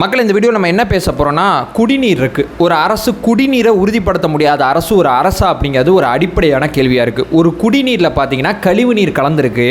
மக்கள் இந்த வீடியோ நம்ம என்ன பேச போகிறோம்னா குடிநீர் இருக்குது ஒரு அரசு குடிநீரை உறுதிப்படுத்த முடியாத அரசு ஒரு அரசா அப்படிங்கிறது ஒரு அடிப்படையான கேள்வியாக இருக்குது ஒரு குடிநீரில் பார்த்தீங்கன்னா கழிவுநீர் கலந்துருக்கு.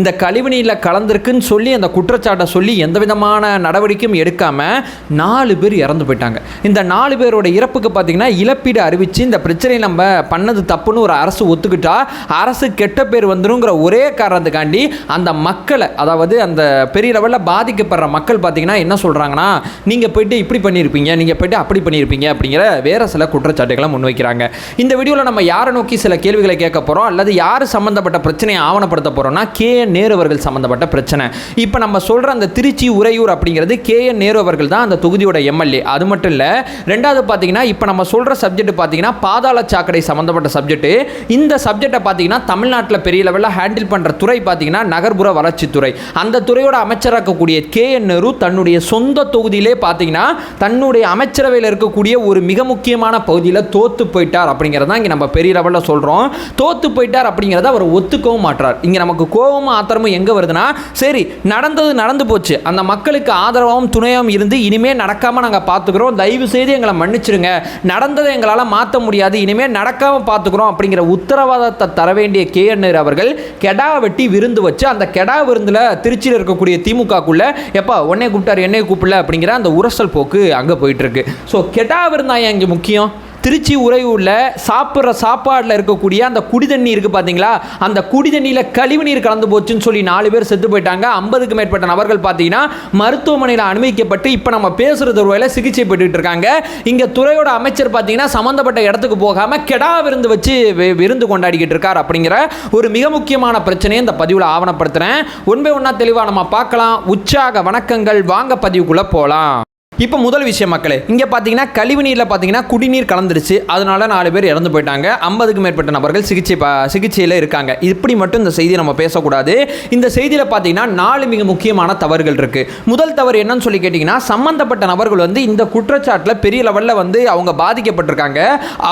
இந்த கழிவுநீரில் கலந்துருக்குன்னு சொல்லி அந்த குற்றச்சாட்டை சொல்லி எந்த விதமான நடவடிக்கையும் எடுக்காமல் நாலு பேர் இறந்து போயிட்டாங்க. இந்த நாலு பேரோட இறப்புக்கு பார்த்தீங்கன்னா இழப்பீடு அறிவித்து இந்த பிரச்சனையை நம்ம பண்ணது தப்புன்னு ஒரு அரசு ஒத்துக்கிட்டா அரசு கெட்ட பேர் வந்துருங்கிற ஒரே காரணத்துக்காண்டி அந்த மக்களை அதாவது அந்த பெரிய லெவலில் பாதிக்கப்படுற மக்கள் பார்த்தீங்கன்னா என்ன சொல்கிறாங்கன்னா நீங்கள் போயிட்டு இப்படி பண்ணியிருப்பீங்க நீங்கள் போயிட்டு அப்படி பண்ணியிருப்பீங்க அப்படிங்கிற வேறு சில குற்றச்சாட்டுகளை முன்வைக்கிறாங்க. இந்த வீடியோவில் நம்ம யாரை நோக்கி சில கேள்விகளை கேட்க போகிறோம் அல்லது யார் சம்மந்தப்பட்ட பிரச்சனையை ஆவணப்படுத்த போகிறோம்னா கே என் நேரு அவர்கள் சம்மந்தப்பட்ட பிரச்சனை. இப்போ நம்ம சொல்கிற அந்த திருச்சி உறையூர் அப்படிங்கிறது கே என் நேரு அவர்கள் தான் அந்த தொகுதியோட எம்எல்ஏ. அது மட்டும் இல்லை ரெண்டாவது பார்த்தீங்கன்னா இப்போ நம்ம சொல்கிற சப்ஜெக்ட் பார்த்தீங்கன்னா பாதாள சாக்கடை சம்மந்தப்பட்ட சப்ஜெக்ட் இந்த சப்ஜெக்டை பார்த்தீங்கன்னா தமிழ்நாட்டில் பெரிய லெவலில் ஹேண்டில் பண்ணுற துறை பார்த்தீங்கன்னா நகர்ப்புற வளர்ச்சித்துறை. அந்த துறையோட அமைச்சராக இருக்கக்கூடிய கே என் நேரு தன்னுடைய சொந்த தொகுதியில் பார்த்தீங்கன்னா தன்னுடைய அமைச்சரவையில் இருக்கக்கூடிய ஒரு மிக முக்கியமான பகுதியில் தோத்து போயிட்டார் அப்படிங்கிறத இங்கே நம்ம பெரிய லெவலில் சொல்கிறோம் தோத்து போயிட்டார் அப்படிங்கிறத அவர் ஒத்துக்கவும் மாட்டார் இங்கே நமக்கு கோபமும் ஆத்திரமும் எங்கே வருதுன்னா சரி நடந்தது நடந்து போச்சு. அந்த மக்களுக்கு ஆதரவாகவும் துணையாகவும் இருந்து இனிமேல் நடக்காமல் நாங்கள் பார்த்துக்குறோம் தயவு செய்து எங்களை மன்னிச்சிருங்க. நடந்ததை எங்களால் மாற்ற முடியாது. இனிமேல் நடக்காமல் பார்த்துக்குறோம் அப்படிங்கிற உத்தரவாதத்தை தர வேண்டிய கே. அவர்கள் கெடா வெட்டி விருந்து வச்சு அந்த கெடா விருந்தில் திருச்சியில் இருக்கக்கூடிய திமுகக்குள்ளே எப்பா உன்னை கூப்பிட்டாரு என்னை கூப்பிடல அப்படிங்கிற அந்த உரசல் போக்கு அங்கே போயிட்டு இருக்கு. ஸோ கெட்டாவிருந்தாயா இங்கே முக்கியம்? திருச்சி உறையூரில் சாப்பிட்ற சாப்பாடில் இருக்கக்கூடிய அந்த குடி தண்ணி இருக்குது பார்த்தீங்களா அந்த குடி தண்ணியில் கழிவுநீர் கலந்து போச்சுன்னு சொல்லி நாலு பேர் செத்து போயிட்டாங்க. ஐம்பதுக்கு மேற்பட்ட நபர்கள் பார்த்தீங்கன்னா மருத்துவமனையில் அனுமதிக்கப்பட்டு இப்போ நம்ம பேசுகிறது ஒரு சிகிச்சை பெற்றுட்டு இருக்காங்க. இங்கே துறையோட அமைச்சர் பார்த்தீங்கன்னா சம்மந்தப்பட்ட இடத்துக்கு போகாமல் கெடா விருந்து வச்சு விருந்து கொண்டாடிக்கிட்டு இருக்கார் அப்படிங்கிற ஒரு மிக முக்கியமான பிரச்சனையை இந்த பதிவில் ஆவணப்படுத்துகிறேன் ஒன்பே ஒன்றா தெளிவாக நம்ம பார்க்கலாம். உற்சாக வணக்கங்கள். வாங்க பதிவுக்குள்ளே போகலாம் இப்போ முதல் விஷயம் மக்களே இங்கே பார்த்தீங்கன்னா கழிவு நீரில் பார்த்தீங்கன்னா குடிநீர் கலந்துருச்சு. அதனால நாலு பேர் இறந்து போயிட்டாங்க. ஐம்பதுக்கு மேற்பட்ட நபர்கள் சிகிச்சை பா சிகிச்சையில் இருக்காங்க. இப்படி மட்டும் இந்த செய்தி நம்ம பேசக்கூடாது. இந்த செய்தியில் பார்த்தீங்கன்னா நாலு மிக முக்கியமான தவறுகள் இருக்குது முதல் தவறு என்னன்னு சொல்லி கேட்டிங்கன்னா சம்மந்தப்பட்ட நபர்கள் வந்து இந்த குற்றச்சாட்டில் பெரிய லெவலில் வந்து அவங்க பாதிக்கப்பட்டிருக்காங்க.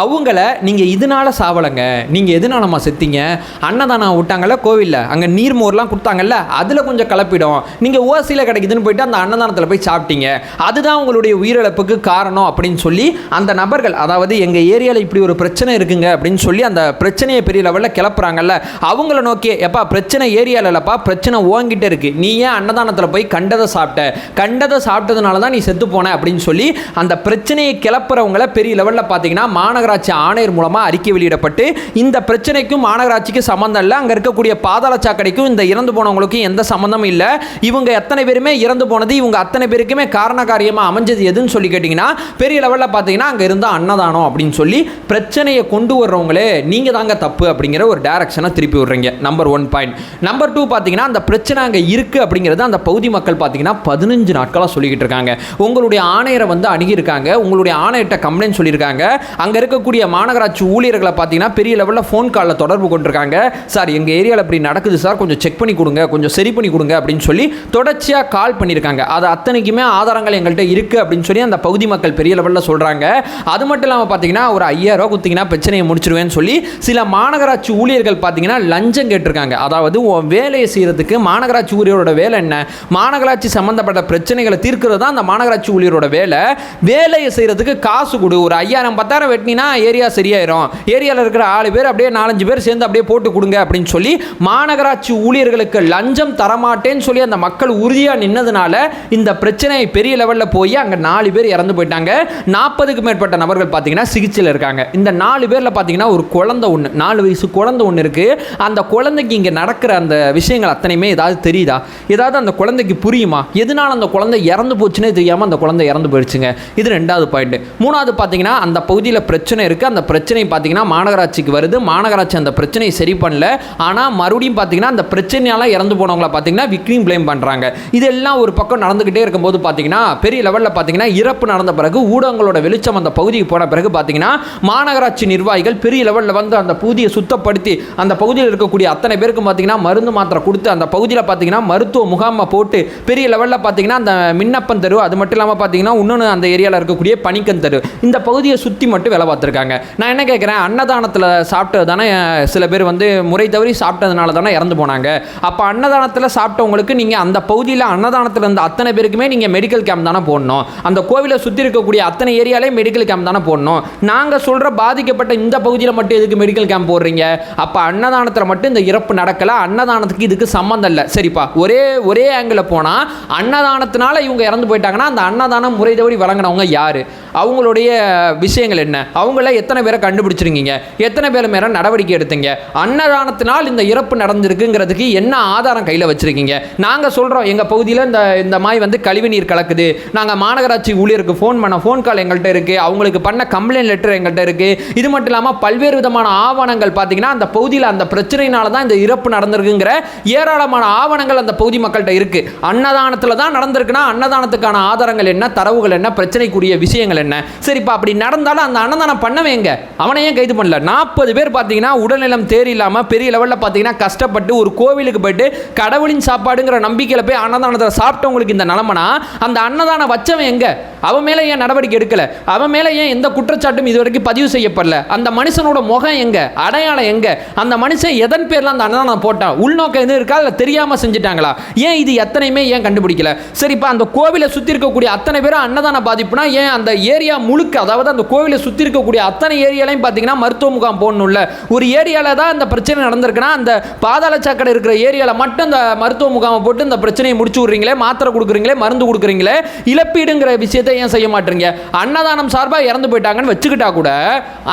அவங்கள நீங்கள் இதனால சாவலைங்க? நீங்கள் எதனாலம்மா செத்தீங்க? அன்னதானம் விட்டாங்கல்ல கோவிலில். அங்கே நீர்மோர்லாம் கொடுத்தாங்கல்ல அதில் கொஞ்சம் கலப்பிடும். நீங்கள் ஓசியில் கிடைக்குதுன்னு போயிட்டு அந்த அன்னதானத்தில் போய் சாப்பிட்டீங்க. அதுதான் உங்களுடைய உயிரிழப்புக்கு காரணம் அப்படின்னு சொல்லி அந்த நபர்கள் அதாவது எங்கள் ஏரியாவில் இப்படி ஒரு பிரச்சனை இருக்குங்க அப்படின்னு சொல்லி அந்த பிரச்சனையை பெரிய லெவலில் கிளப்புறாங்கல்ல அவங்கள நோக்கி எப்பா பிரச்சனை ஏரியாவில் இல்லைப்பா பிரச்சனை ஓங்கிட்டே இருக்கு. நீ ஏன் அன்னதானத்தில் போய் கண்டதை சாப்பிட்ட? கண்டதை சாப்பிட்டதுனால தான் நீ செத்து போன? அப்படின்னு சொல்லி அந்த பிரச்சனையை கிளப்புறவங்கள பெரிய லெவலில் பார்த்தீங்கன்னா மாநகராட்சி ஆணையர் மூலமாக அறிக்கை வெளியிடப்பட்டு இந்த பிரச்சனைக்கும் மாநகராட்சிக்கு சம்மந்தம் இல்லை. அங்கே இருக்கக்கூடிய பாதாள சாக்கடைக்கும் இந்த இறந்து போனவங்களுக்கும் எந்த சம்மந்தமும் இல்லை. இவங்க எத்தனை பேருமே இறந்து போனது இவங்க அத்தனை பேருக்குமே காரண காரியமாக அமைஞ்சது எதுன்னு சொல்லி கேட்டிங்கன்னா பெரிய லெவலில் பார்த்தீங்கன்னா அங்கே இருந்தால் அன்னதானம் அப்படின்னு சொல்லி பிரச்சனையை கொண்டு வர்றவங்களே நீங்கள் தாங்க தப்பு அப்படிங்கிற ஒரு டேரக்ஷனை திருப்பி விடுறீங்க. Number one point number two பார்த்தீங்கன்னா அந்த பிரச்சனை அங்கே இருக்குது அப்படிங்கிறது அந்த பகுதி மக்கள் பார்த்தீங்கன்னா பதினஞ்சு நாட்களாக சொல்லிக்கிட்டு இருக்காங்க. உங்களுடைய ஆணையரை வந்து அணுகியிருக்காங்க. உங்களுடைய ஆணையிட்ட கம்ப்ளைண்ட் சொல்லியிருக்காங்க. அங்கே இருக்கக்கூடிய மாநகராட்சி ஊழியர்களை பார்த்தீங்கன்னா பெரிய லெவலில் ஃபோன் காலில் தொடர்பு கொண்டிருக்காங்க. சார் எங்கள் ஏரியாவில் இப்படி நடக்குது சார். கொஞ்சம் செக் பண்ணி கொடுங்க. கொஞ்சம் சரி பண்ணி கொடுங்க. அப்படின்னு சொல்லி தொடர்ச்சியாக கால் பண்ணியிருக்காங்க. அது அத்தனைக்குமே ஆதாரங்கள் எங்கள்கிட்ட இருக்குது அப்படின்னு சொல்லி அந்த பகுதி மக்கள் பெரிய லெவலில் சொல்கிறாங்க அது மட்டும் இல்லாமல் பார்த்தீங்கன்னா ஒரு ஐயாயிரம் ரூபா கொடுத்தீங்கன்னா பிரச்சனையை முடிச்சிருவேன்னு சொல்லி சில மாநகராட்சி ஊழியர்கள் பார்த்தீங்கன்னா லஞ்சம் கேட்டிருக்காங்க. அதாவது உன் வேலையை செய்கிறதுக்கு மாநகராட்சி ஊழியரோட வேலை என்ன? மாநகராட்சி சம்மந்தப்பட்ட பிரச்சனைகளை தீர்க்கிறது தான் அந்த மாநகராட்சி ஊழியரோட வேலை. வேலையை செய்கிறதுக்கு காசு கொடு. ஒரு ஐயாயிரம் பத்தாயிரம் வெட்டினா ஏரியா சரியாயிரும். ஏரியாவில் இருக்கிற ஆறு பேர் அப்படியே நாலஞ்சு பேர் சேர்ந்து அப்படியே போட்டு கொடுங்க அப்படின்னு சொல்லி மாநகராட்சி ஊழியர்களுக்கு லஞ்சம் தரமாட்டேன்னு சொல்லி அந்த மக்கள் உறுதியாக நின்னதுனால இந்த பிரச்சனை பெரிய லெவலில் போ போய் அங்கே நாலு பேர் இறந்து போயிட்டாங்க. நாற்பதுக்கு மேற்பட்ட நபர்கள் பார்த்தீங்கன்னா சிகிச்சையில் இருக்காங்க. இந்த நாலு பேரில் பார்த்தீங்கன்னா ஒரு குழந்தை ஒன்று நாலு வயசு குழந்தை ஒன்று இருக்குது அந்த குழந்தைக்கு இங்கே நடக்கிற அந்த விஷயங்கள் அத்தனையுமே ஏதாவது தெரியுதா? ஏதாவது அந்த குழந்தைக்கு புரியுமா? எதனால அந்த குழந்தை இறந்து போச்சுன்னே தெரியாமல் அந்த குழந்தை இறந்து போயிடுச்சுங்க? இது ரெண்டாவது பாயிண்ட் மூணாவது பார்த்தீங்கன்னா அந்த பகுதியில் பிரச்சனை இருக்குது அந்த பிரச்சனை பார்த்தீங்கன்னா மாநகராட்சிக்கு வருது. மாநகராட்சி அந்த பிரச்சனையை சரி பண்ணல. ஆனால் மறுபடியும் பார்த்தீங்கன்னா அந்த பிரச்சனையால் இறந்து போனவங்கள பார்த்தீங்கன்னா விக்ரீம் பிளேம் பண்ணுறாங்க இதெல்லாம் ஒரு பக்கம் நடந்துக்கிட்டே இருக்கும்போது பார்த்தீங்கன்னா பெரிய லெவலில் பார்த்தீங்கன்னா இறப்பு நடந்த பிறகு ஊடகங்களோட வெளிச்சம் அந்த பகுதிக்கு போன பிறகு பார்த்தீங்கன்னா மாநகராட்சி நிர்வாகிகள் பெரிய லெவலில் வந்து அந்த பகுதியை சுத்தப்படுத்தி அந்த பகுதியில் இருக்கக்கூடிய அத்தனை பேருக்கும் பார்த்தீங்கன்னா மருந்து மாத்திரை கொடுத்து அந்த பகுதியில் பார்த்தீங்கன்னா மருத்துவ முகாமை போட்டு பெரிய லெவலில் பார்த்தீங்கன்னா அந்த மின்னப்பன் தெரு அது மட்டும் இல்லாமல் பார்த்தீங்கன்னா இன்னொன்று அந்த ஏரியாவில் இருக்கக்கூடிய பனிக்கன் தெரு இந்த பகுதியை சுற்றி மட்டும் வேலை பார்த்துருக்காங்க. நான் என்ன கேட்குறேன் அன்னதானத்தில் சாப்பிட்டது தானே சில பேர் வந்து முறை தவறி சாப்பிட்டதுனால தானே இறந்து போனாங்க. அப்போ அன்னதானத்தில் சாப்பிட்டவங்களுக்கு நீங்கள் அந்த பகுதியில் அன்னதானத்தில் இருந்த அத்தனை பேருக்குமே நீங்கள் மெடிக்கல் கேம்ப் தானே போகணும். போடணும். அந்த கோவிலை சுற்றி இருக்கக்கூடிய அத்தனை ஏரியாலே மெடிக்கல் கேம்ப் தானே போடணும். நாங்கள் சொல்கிற பாதிக்கப்பட்ட இந்த பகுதியில் மட்டும் எதுக்கு மெடிக்கல் கேம்ப் போடுறீங்க? அப்போ அன்னதானத்தில் மட்டும் இந்த இறப்பு நடக்கலை. அன்னதானத்துக்கு இதுக்கு சம்மந்தம் இல்லை. சரிப்பா. ஒரே ஒரே ஆங்கிளில் போனால் அன்னதானத்தினால இவங்க இறந்து போயிட்டாங்கன்னா அந்த அன்னதானம் முறை தவறி வழங்கினவங்க யார்? அவங்களுடைய விஷயங்கள் என்ன? அவங்கள எத்தனை பேரை கண்டுபிடிச்சிருக்கீங்க? எத்தனை பேர் மேலே நடவடிக்கை எடுத்தீங்க? அன்னதானத்தினால் இந்த இறப்பு நடந்திருக்குங்கிறதுக்கு என்ன ஆதாரம் கையில் வச்சிருக்கீங்க? நாங்கள் சொல்கிறோம் எங்கள் பகுதியில் இந்த இந்த மாதிரி வந்து கழிவு நீர் கலக்குது. நாங்கள் மாநகராட்சி ஊழியருக்கு ஃபோன் பண்ண ஃபோன் கால் எங்கள்கிட்ட இருக்குது அவங்களுக்கு பண்ண கம்ப்ளைண்ட் லெட்டர் எங்கள்கிட்ட இருக்குது இது மட்டும் இல்லாமல் பல்வேறு விதமான ஆவணங்கள் பார்த்தீங்கன்னா அந்த பகுதியில் அந்த பிரச்சனையினால தான் இந்த இறப்பு நடந்திருக்குங்கிற ஏராளமான ஆவணங்கள் அந்த பகுதி மக்கள்கிட்ட இருக்குது அன்னதானத்தில் தான் நடந்திருக்குன்னா அன்னதானத்துக்கான ஆதாரங்கள் என்ன தரவுகள் என்ன பிரச்சனைக்குரிய விஷயங்கள் என்ன? சரிப்பா அப்படி நடந்தாலும் அந்த அன்னதானம் பண்ணவேங்க அவனை ஏன் கைது பண்ணல. நாற்பது பேர் பார்த்தீங்கன்னா உடல்நலம் தேறியில்லாமல் பெரிய லெவலில் பார்த்தீங்கன்னா கஷ்டப்பட்டு ஒரு கோவிலுக்கு போயிட்டு கடவுளின் சாப்பாடுங்கிற நம்பிக்கையில் போய் அன்னதானத்தில் சாப்பிட்டவங்களுக்கு இந்த நிலமனா அந்த அன்னதானம் வச்சவன் எங்கே? அவன் மேலே ஏன் நடவடிக்கை எடுக்கல? அவன் மேலே ஏன் எந்த குற்றச்சாட்டும் இது வரைக்கும் பதிவு செய்யப்படல? அந்த மனுஷனோட முகம் எங்க? அடையாளம் எங்க? அந்த மனுஷன் எதன் பேர்ல அந்த அன்னதானம் போட்டான்? உள்நோக்கம் எதுவும் இருக்கா? இல்லை தெரியாம செஞ்சுட்டாங்களா? ஏன் இது எத்தனையுமே ஏன் கண்டுபிடிக்கல? சரிப்பா அந்த கோவிலை சுற்றி இருக்கக்கூடிய அத்தனை பேரும் அன்னதான பாதிப்புனா ஏன் அந்த ஏரியா முழுக்க அதாவது அந்த கோவிலை சுற்றி இருக்கக்கூடிய அத்தனை ஏரியாலையும் பார்த்தீங்கன்னா மருத்துவ முகாம் போடணும்ல? ஒரு ஏரியாவில் தான் இந்த பிரச்சனை நடந்திருக்குன்னா அந்த பாதாள சாக்கடை இருக்கிற ஏரியாவில் மட்டும் இந்த மருத்துவ முகாமை போட்டு இந்த பிரச்சனையை முடிச்சு விட்றீங்களே மாத்திரை கொடுக்குறீங்களே மருந்து கொடுக்குறீங்களே இழப்பீடுங்கிற விஷயத்தை ஏன் செய்ய மாட்டேறீங்க அன்னதானம் சார்பாக இறந்து போயிட்டாங்கன்னு வச்சுக்கிட்டா கூட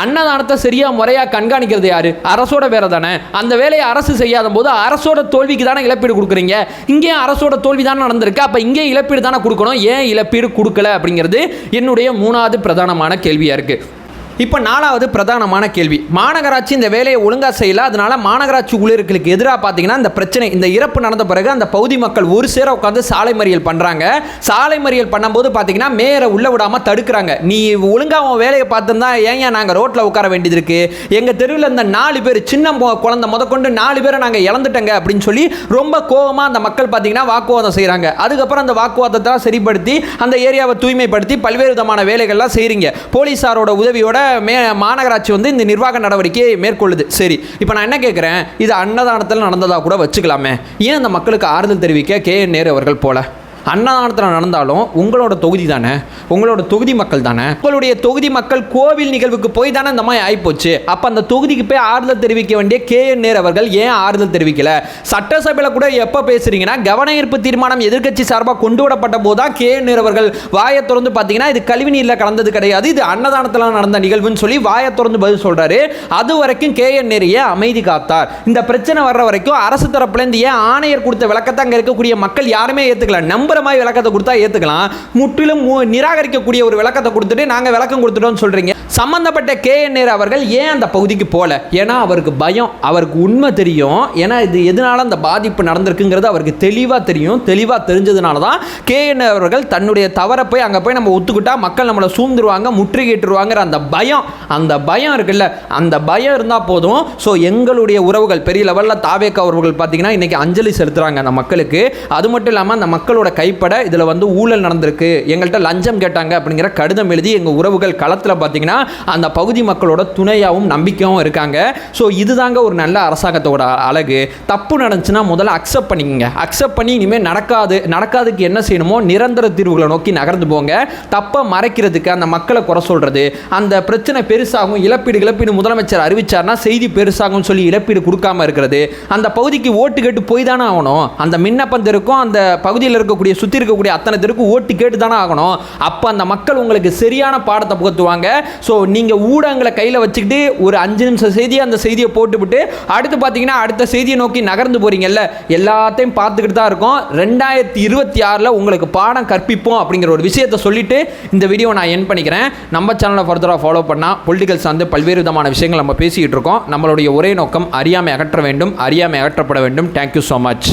அன்னதானத்தை சரியாக முறையாக கண்காணிக்கிறது யாரு? அரசோட வேலை தானே. அந்த வேலையை அரசு செய்யாத போது அரசோட தோல்விக்கு தானே இழப்பீடு கொடுக்குறீங்க. இங்கேயும் அரசோட தோல்வி தானே நடந்திருக்கு. அப்போ இங்கே இழப்பீடு தானே கொடுக்கணும். ஏன் இழப்பீடு கொடுக்கல அப்படிங்கிறது என்னுடைய மூணாவது பிரதானமான கேள்வியாக இருக்குது இப்போ நாலாவது பிரதானமான கேள்வி. மாநகராட்சி இந்த வேலையை ஒழுங்காக செய்யல அதனால மாநகராட்சி ஊழியர்களுக்கு எதிராக பார்த்தீங்கன்னா இந்த பிரச்சனை இந்த இறப்பு நடந்த பிறகு அந்த பகுதி மக்கள் ஒரு சேர உட்காந்து சாலை மறியல் பண்ணுறாங்க சாலை மறியல் பண்ணும்போது பார்த்தீங்கன்னா மேயரை உள்ள விடாமல் தடுக்கிறாங்க. நீ ஒழுங்காக உன் வேலையை பார்த்துருந்தா ஏன் ஏன் நாங்கள் ரோட்டில் உட்கார வேண்டியது இருக்கு? எங்கள் தெருவில் இந்த நாலு பேர் சின்ன மொ- குழந்தை முதற்கொண்டு நாலு பேரை நாங்கள் இழந்துட்டோங்க அப்படின்னு சொல்லி ரொம்ப கோவமாக அந்த மக்கள் பார்த்தீங்கன்னா வாக்குவாதம் செய்கிறாங்க அதுக்கப்புறம் அந்த வாக்குவாதத்தை சரிப்படுத்தி அந்த ஏரியாவை தூய்மைப்படுத்தி பல்வேறு விதமான வேலைகள்லாம் செய்கிறீங்க போலீஸாரோட உதவியோட மே மாநகராட்சி வந்து இந்த நிர்வாக நடவடிக்கையை மேற்கொள்ளுது. சரி இப்போ நான் என்ன கேட்குறேன் இது அன்னதானத்தில் நடந்ததாக கூட வச்சுக்கலாமே. ஏன் அந்த மக்களுக்கு ஆறுதல் தெரிவிக்க கே. என். நேரு அவர்கள் போல? அன்னதானத்தில் நடந்தாலும் உங்களோட தொகுதி தானே? உங்களோட தொகுதி மக்கள் தானே? உங்களுடைய தொகுதி மக்கள் கோவில் நிகழ்வுக்கு போய் தானே இந்த மாதிரி ஆயிப்போச்சு. அப்போ அந்த தொகுதிக்கு போய் ஆறுதல் தெரிவிக்க வேண்டிய கே என் நேர் அவர்கள் ஏன் ஆறுதல் தெரிவிக்கல? சட்டசபையில் கூட எப்போ பேசுறீங்கன்னா கவன ஈர்ப்பு தீர்மானம் எதிர்க்கட்சி சார்பாக கொண்டு வரப்பட்ட போது தான் கே என் நேர் அவர்கள் வாயை திறந்து பார்த்தீங்கன்னா இது கழிவு நீரில் கலந்தது கிடையாது. இது அன்னதானத்தில் நடந்த நிகழ்வுன்னு சொல்லி வாயை திறந்து பதில் சொல்கிறாரு அது வரைக்கும் கே என் நேரு ஏன் அமைதி காத்தார்? இந்த பிரச்சனை வர்ற வரைக்கும் அரசு தரப்புலேருந்து ஏன் ஆணையர் கொடுத்த விளக்கத்தை அங்கே இருக்கக்கூடிய மக்கள் யாருமே ஏற்றுக்கல நம்புற மாதிரி விளக்கத்தை கொடுத்தா ஏற்றுக்கலாம் முற்றிலும் மு- நிராகரிக்கக்கூடிய ஒரு விளக்கத்தை கொடுத்துட்டு நாங்கள் விளக்கம் கொடுத்துட்டோம்னு சொல்கிறீங்க சம்மந்தப்பட்ட கே. என். அவர்கள் ஏன் அந்த பகுதிக்கு போகல ஏன்னா அவருக்கு பயம் அவருக்கு உண்மை தெரியும். ஏன்னா இது எதனால அந்த பாதிப்பு நடந்திருக்குங்கிறது அவருக்கு தெளிவாக தெரியும். தெளிவாக தெரிஞ்சதுனால தான் கே. என். அவர்கள் தன்னுடைய தவறை போய் அங்கே போய் நம்ம ஒத்துக்கிட்டா மக்கள் நம்மளை சூழ்ந்துருவாங்க முற்றுகையிட்டுருவாங்கிற அந்த பயம் அந்த பயம் இருக்குல்ல அந்த பயம் இருந்தால் போதும். ஸோ எங்களுடைய உறவுகள் பெரிய லெவலில் தாவேக்கா அவர்கள் பார்த்தீங்கன்னா இன்றைக்கி அஞ்சலி செலுத்துகிறாங்க அந்த மக்களுக்கு. அது மட்டும் இல்லாமல் அந்த மக்களோட கைப்பட இதில் வந்து ஊழல் நடந்திருக்கு. எங்கள்கிட்ட லஞ்சம் கேட்டாங்க அப்படிங்கிற கடிதம் எழுதி எங்கள் உறவுகள் களத்தில் பார்த்தீங்கன்னா அந்த பகுதி மக்களோட துணையாகவும் நம்பிக்கையாகவும் இருக்காங்க. ஸோ இதுதாங்க ஒரு நல்ல அரசாங்கத்தோட அழகு. தப்பு நடந்துச்சுன்னா முதல்ல அக்செப்ட் பண்ணிக்கங்க. அக்செப்ட் பண்ணி இனிமேல் நடக்காது. நடக்காதுக்கு என்ன செய்யணுமோ நிரந்தர தீர்வுகளை நோக்கி நகர்ந்து போங்க. தப்பை மறைக்கிறதுக்கு அந்த மக்களை குறை சொல்கிறது அந்த பிரச்சனை பெருசாகும் இழப்பீடு இழப்பீடு முதலமைச்சர் அறிவிச்சார்னா செய்தி பெருசாகும் சொல்லி இழப்பீடு கொடுக்காம இருக்கிறது. அந்த பகுதிக்கு ஓட்டு கேட்டு போய் தானே ஆகணும். அந்த மின்னப்பந்திருக்கும் அந்த பகுதியில் இருக்கக்கூடிய சுற்றி இருக்கக்கூடிய அத்தனை தெருக்கு ஓட்டு கேட்டு தானே ஆகணும். அப்போ அந்த மக்கள் உங்களுக்கு சரியான பாடத்தை புகத்துவாங்க. ஸோ நீங்கள் ஊடகங்களை கையில் வச்சுக்கிட்டு ஒரு அஞ்சு நிமிஷம் செய்தியை அந்த செய்தியை போட்டுவிட்டு அடுத்து பார்த்தீங்கன்னா அடுத்த செய்தியை நோக்கி நகர்ந்து போகிறீங்கல்ல எல்லாத்தையும் பார்த்துக்கிட்டு தான் இருக்கோம். ரெண்டாயிரத்தி இருபத்தி ஆறில் உங்களுக்கு பாடம் கற்பிப்போம் அப்படிங்கிற ஒரு விஷயத்தை சொல்லிட்டு இந்த வீடியோ நான் என் பண்ணிக்கிறேன். நம்ம சேனலை ஃபர்தராக ஃபாலோ பண்ணால் பொலிட்டிக்கல் சார்ந்து பல்வேறு விதமான விஷயங்கள் நம்ம பேசிக்கிட்டு இருக்கோம். நம்மளுடைய ஒரே நோக்கம் அறியாமை அகற்ற வேண்டும் அறியாமை அகற்றப்பட வேண்டும். Thank you so much